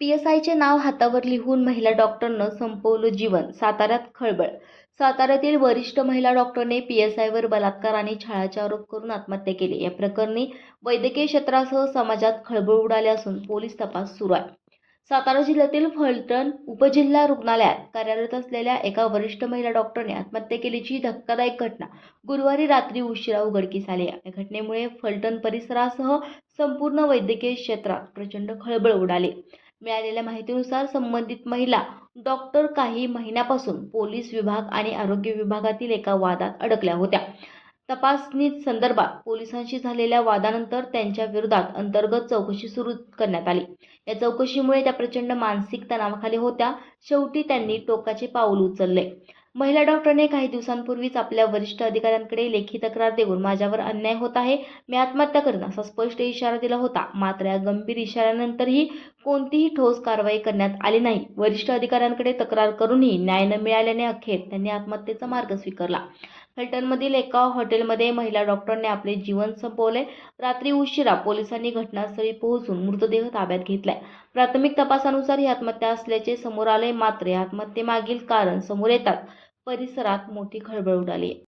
पीएसआयचे नाव हातावर लिहून महिला डॉक्टरनं संपवलं जीवन. साताऱ्यात खळबळ. साताऱ्यातील वरिष्ठ महिला डॉक्टरने पीएसआयवर बलात्कार आणि छळाचे आरोप करून आत्महत्या केली. या प्रकरणी वैद्यकीय क्षेत्रासह समाजात खळबळ उडाली असून पोलीस तपास सुरू आहे. सातारा जिल्ह्यातील फलटण उपजिल्हा रुग्णालयात कार्यरत असलेल्या एका वरिष्ठ महिला डॉक्टरने आत्महत्या केल्याची धक्कादायक घटना गुरुवारी रात्री उशिरा उघडकीस आली. या घटनेमुळे फलटण परिसरासह संपूर्ण वैद्यकीय क्षेत्रात प्रचंड खळबळ उडाली. मिळालेल्या माहितीनुसार संबंधित महिला डॉक्टर काही महिन्यापासून पोलीस विभाग आणि आरोग्य विभागातील एका वादात अडकल्या होत्या. तपासणी संदर्भात पोलिसांशी झालेल्या वादानंतर त्यांच्या विरोधात अंतर्गत चौकशी सुरू करण्यात आली. या चौकशीमुळे त्या प्रचंड मानसिक तणावाखाली होत्या. शेवटी त्यांनी टोकाचे पाऊल उचलले. महिला डॉक्टरने काही दिवसांपूर्वीच आपल्या वरिष्ठ अधिकाऱ्यांकडे लेखी तक्रार देऊन माझ्यावर अन्याय होत आहे. मी आत्महत्या करेन असा स्पष्ट इशारा दिला होता. मात्र या गंभीर इशाऱ्यानंतरही कोणतीही ठोस कारवाई करण्यात आली नाही. वरिष्ठ अधिकाऱ्यांकडे तक्रार करूनही न्याय न मिळाल्याने अखेर त्यांनी आत्महत्येचा मार्ग स्वीकारला. फलटणमधील एका हॉटेलमध्ये महिला डॉक्टरने आपले जीवन संपवले. रात्री उशिरा पोलिसांनी घटनास्थळी पोहोचून मृतदेह ताब्यात घेतलाय. प्राथमिक तपासानुसार ही आत्महत्या असल्याचे समोर आले मात्र या आत्महत्येमागील कारण समोर येतात. परिसरात मोठी खळबळ उडाली.